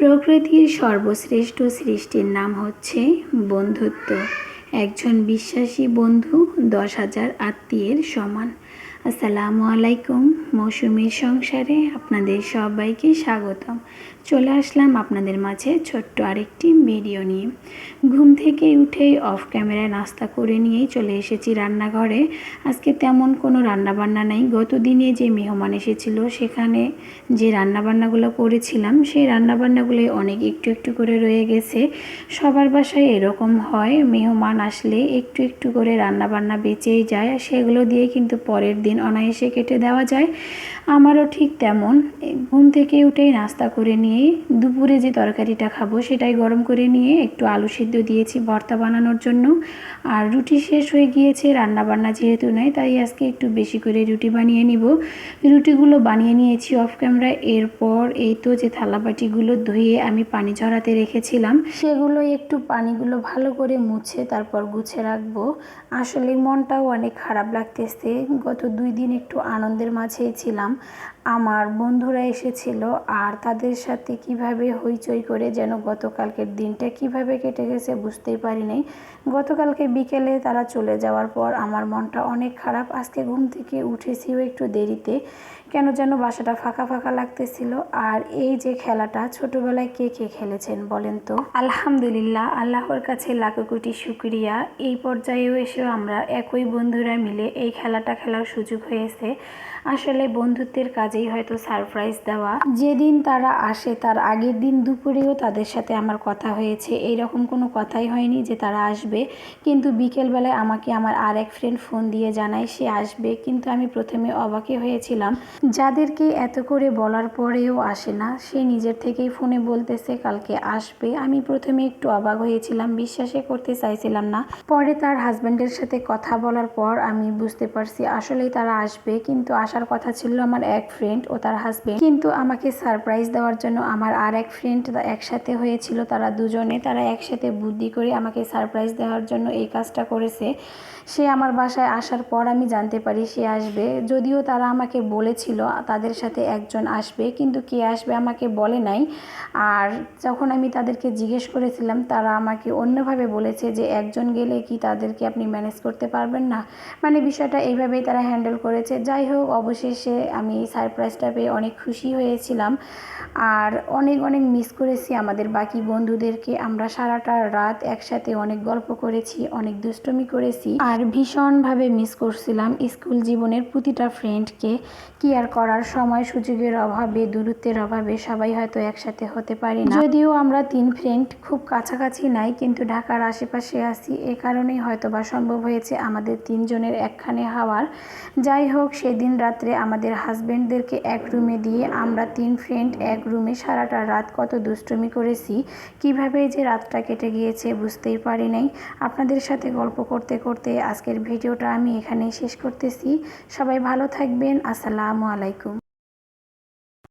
প্রকৃতির সর্বশ্রেষ্ঠ সৃষ্টির নাম হচ্ছে বন্ধুত্ব। একজন বিশ্বাসী বন্ধু দশ হাজার আত্মীয়ের সমান। আসসালামু আলাইকুম। মৌসুমীর সংসারে আপনাদের সবাইকে স্বাগতম। চলে আসলাম আপনাদের মাঝে ছোট্ট আরেকটি ভিডিও নিয়ে। ঘুম থেকে উঠেই অফ ক্যামেরায় নাস্তা করে নিয়েই চলে এসেছি রান্নাঘরে। আজকে তেমন কোনো রান্নাবান্না নেই। গত দিনে যে মেহমান এসেছিল, সেখানে যে রান্নাবান্নাগুলো করেছিলাম, সেই রান্নাবান্নাগুলো অনেক একটু একটু করে রয়ে গেছে। সবার বাসায় এরকম হয়, মেহমান আসলে একটু একটু করে রান্নাবান্না বেঁচেই যায়। সেগুলো দিয়ে কিন্তু পরের দিন অনায়াসে কেটে দেওয়া যায়। আমারও ঠিক তেমন। ঘুম থেকে উঠেই নাস্তা করে নিয়ে দুপুরে যে তরকারিটা খাব সেটাই গরম করে নিয়ে একটু আলু সিদ্ধ দিয়েছি ভর্তা বানানোর জন্য। আর রুটি শেষ হয়ে গিয়েছে রান্না বান্না যেহেতু নাই, তাই আজকে একটু বেশি করে রুটি বানিয়ে নিব। রুটিগুলো বানিয়ে নিয়েছি অফ ক্যামেরা এরপর এই তো যে থালাবাটিগুলো ধুয়ে আমি পানি ঝরাতে রেখেছিলাম, সেগুলো একটু পানিগুলো ভালো করে মুছে তারপর গুছে রাখব। আসলে মনটাও অনেক খারাপ লাগতেছে। গত দুই দিন একটু আনন্দের মাঝেই ছিলাম। আমার বন্ধুরা এসেছিল আর তাদের সাথে কীভাবে হইচই করে যেন গতকালকের দিনটা কীভাবে কেটে গেছে বুঝতেই পারি নাই। গতকালকে বিকেলে তারা চলে যাওয়ার পর আমার মনটা অনেক খারাপ। আজকে ঘুম থেকে উঠেছিও একটু দেরিতে। কেন যেন বাসাটা ফাঁকা ফাঁকা লাগতেছিল। আর এই যে খেলাটা, ছোটবেলায় কে কে খেলেছেন বলেন তো? আলহামদুলিল্লাহ, আল্লাহর কাছে লাখো কোটি শুক্রিয়া। এই পর্যায়েও এসেও আমরা একই বন্ধুরা মিলে এই খেলাটা খেলার সুযোগ হয়েছে। আসলে বন্ধুত্বের কাজেই হয়তো সারপ্রাইজ দেওয়া। যেদিন তারা আসে, তার আগের দিন দুপুরেও তাদের সাথে আমার কথা হয়েছে। এই রকম কোনো কথাই হয়নি যে তারা আসবে। কিন্তু বিকেলবেলায় আমাকে আমার আর এক ফ্রেন্ড ফোন দিয়ে জানায় সে আসবে। কিন্তু আমি প্রথমে অবাকে হয়েছিলাম। যাদেরকে এত করে বলার পরেও আসে না। সে নিজের থেকেই ফোনে বলতেছে, কালকে আসবে। আমি প্রথমে একটু অবাক হয়েছিলাম। বিশ্বাসই করতে চাইছিলাম না। পরে তার হাজব্যান্ডের সাথে কথা বলার পর আমি বুঝতে পারছি, আসলেই তারা আসবে। কিন্তু আসার কথা ছিল আমার এক ফ্রেন্ড ও তার হাজব্যান্ড কিন্তু আমাকে সারপ্রাইজ দেওয়ার জন্য আমার আর এক ফ্রেন্ড একসাথে হয়েছিল। তারা দুজনে তারা একসাথে বুদ্ধি করে আমাকে সারপ্রাইজ দেওয়ার জন্য এই কাজটা করেছে। সে আমার বাসায় আসার পর আমি জানতে পারি সে আসবে। যদিও তারা আমাকে বলেছিল তাদের সাথে একজন আসবে, কিন্তু কে আসবে আমাকে বলে নাই। আর যখন আমি তাদেরকে জিজ্ঞেস করেছিলাম, তারা আমাকে অন্যভাবে বলেছে যে একজন গেলে কি তাদেরকে আপনি ম্যানেজ করতে পারবেন না? মানে বিষয়টা এইভাবেই তারা হ্যান্ডেল করেছে। যাই হোক, অবশেষে আমি এই সারপ্রাইজটা পেয়ে অনেক খুশি হয়েছিলাম। আর অনেক অনেক মিস করেছি আমাদের বাকি বন্ধুদেরকে। আমরা সারাটা রাত একসাথে অনেক গল্প করেছি, অনেক দুষ্টমি করেছি। আর ভীষণভাবে মিস করছিলাম স্কুল জীবনের প্রতিটা ফ্রেন্ডকে কি আর করার সময় সুযোগের অভাবে, দূরত্বের অভাবে সবাই হয়তো একসাথে হতে পারি না। যদিও আমরা তিন ফ্রেন্ড খুব কাছাকাছি নাই, কিন্তু ঢাকার আশেপাশে আছি। এ কারণেই হয়তো বা সম্ভব হয়েছে আমাদের তিনজনের একখানে হওয়ার। যাই হোক, সেদিন রাত্রে আমাদের হাজব্যান্ডদেরকে এক রুমে দিয়ে আমরা তিন ফ্রেন্ড এক রুমে সারাটা রাত কত দুষ্টমি করেছি। কীভাবে যে রাতটা কেটে গিয়েছে বুঝতেই পারি নাই। আপনাদের সাথে গল্প করতে করতে আজকের ভিডিওটা আমি এখানেই শেষ করতেছি। সবাই ভালো থাকবেন। আসসালামু আলাইকুম।